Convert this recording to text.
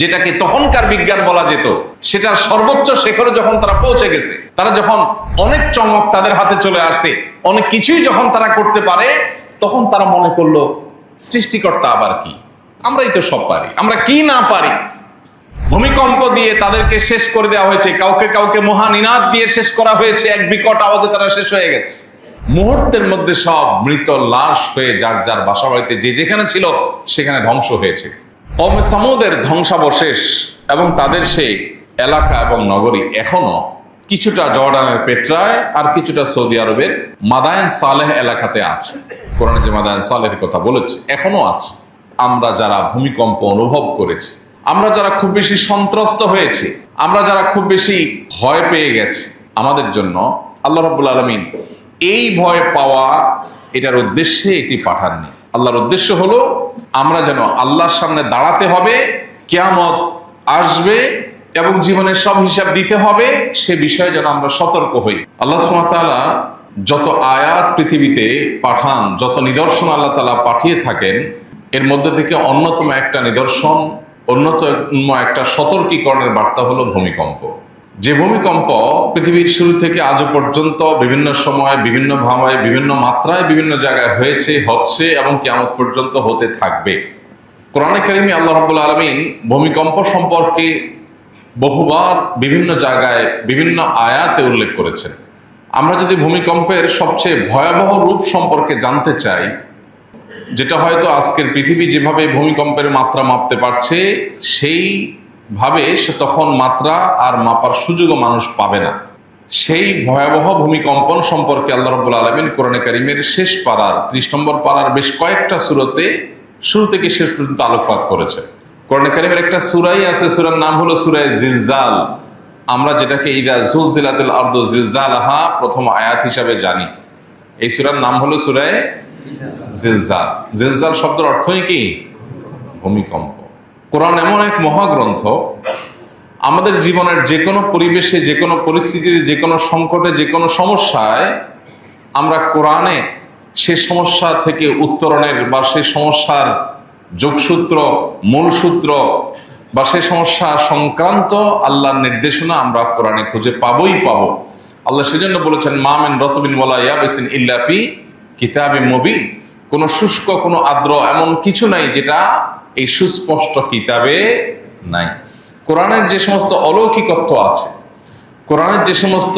যেটাকে তখনকার বিজ্ঞান বলা যেত, সেটার সর্বোচ্চ শেখরে যখন তারা পৌঁছে গেছে, তারা যখন অনেক চমক তাদের হাতে চলে আসছে অনেক কিছুই যখন তারা করতে পারে, তখন তারা মনে করল, সৃষ্টিকর্তা আবার কি? আমরাই তো সব পারি, আমরা কি না পারি? ভূমিকম্প দিয়ে তাদেরকে শেষ করে দেওয়া হয়েছে, কাউকে কাউকে মহান ইনাদ দিয়ে শেষ করা হয়েছে, এক বিকট আওয়াজে তারা শেষ হয়ে গেছে। মুহূর্তের মধ্যে সব মৃত লাশ হয়ে যার যার বাসা বাড়িতে যে যেখানে ছিল, সেখানে ধ্বংস হয়েছে। কমে সামুদের ধ্বংসাবশেষ এবং তাদের সেই এলাকা এবং নগরী এখনও কিছুটা জর্ডানের পেট্রায় আর কিছুটা সৌদি আরবের মাদায়ন সালেহ এলাকাতে আছে। কোরআনে যে মাদায়ন সালেহের কথা বলেছে, এখনও আছে। আমরা যারা ভূমিকম্প অনুভব করেছি, আমরা যারা খুব বেশি সন্ত্রস্ত হয়েছে, আমরা যারা খুব বেশি ভয় পেয়ে গেছি, আমাদের জন্য আল্লাহ রাব্বুল আলমিন এই ভয় পাওয়া এটার উদ্দেশ্যে এটি পাঠাননি। আল্লাহর উদ্দেশ্য হলো আমরা যেন আল্লাহর সামনে দাঁড়াতে হবে, কেয়ামত আসবে এবং জীবনের সব হিসাব দিতে হবে, সে বিষয়ে যেন আমরা সতর্ক হই। আল্লাহ সুমাতালা যত আয়াত পৃথিবীতে পাঠান, যত নিদর্শন আল্লাহ তালা পাঠিয়ে থাকেন, এর মধ্যে থেকে অন্যতম একটা নিদর্শন, অন্যতম একটা সতর্কীকরণের বার্তা হলো ভূমিকম্প। যে ভূমিকম্প পৃথিবীর শুরু থেকে আজও পর্যন্ত বিভিন্ন সময়, বিভিন্ন ভাবে বিভিন্ন মাত্রায়, বিভিন্ন জায়গায় হয়েছে, হচ্ছে এবং কেমন পর্যন্ত হতে থাকবে। কোরআনে কারিমি আল্লাহ রব্বুল আলমিন ভূমিকম্প সম্পর্কে বহুবার বিভিন্ন জায়গায়, বিভিন্ন আয়াতে উল্লেখ করেছেন। আমরা যদি ভূমিকম্পের সবচেয়ে ভয়াবহ রূপ সম্পর্কে জানতে চাই, যেটা হয়তো আজকের পৃথিবী যেভাবে ভূমিকম্পের মাত্রা মাপতে পারছে সেইভাবে সে তখন মাত্রা আর মাপার সুযোগও মানুষ পাবে না। সেই ভয়াবহ ভূমিকম্পন সম্পর্কে আল্লাহ রব্বুল আলমিন কোরআনে কারিমের শেষ পাড়ার, ত্রিশ নম্বর পাড়ার বেশ কয়েকটা সুরতে শুরু থেকে শেষ পর্যন্ত আলোকপাত করেছে। কোরআনে কারিমের একটা সুরাই আছে, সুরার নাম হলো সুরায় জিলজাল। আমরা যেটাকে ইদা জুলজিলাতুল আরদ জিলজালাহা প্রথম আয়াত হিসাবে জানি। এই সুরার নাম হলো সুরায় জিলজাল। জিলজাল শব্দের অর্থই কি? ভূমিকম্প। কোরআন এমন এক মহাগ্রন্থ, আমাদের জীবনের যে কোনো পরিবেশে, যে কোনো পরিস্থিতিতে, যে কোনো সংকটে, যে কোনো সমস্যায় আমরা কোরআনে সে সমস্যা থেকে উত্তরণের বা সে সমস্যার যোগসূত্র, মূলসূত্র বা সে সমস্যা সংক্রান্ত আল্লাহর নির্দেশনা আমরা কোরআনে খুঁজে পাবই পাবো। আল্লাহ সেজন্য বলেছেন মামেন রতবিন ওয়ালা ইয়াবিসিন ইল্লাফি কিতাবে মুবিন। কোনো শুষ্ক, কোনো আদ্র এমন কিছু নাই যেটা এই সুস্পষ্ট কিতাবে নাই। কোরআনের যে সমস্ত অলৌকিকত্ব আছে কোরআনের যে সমস্ত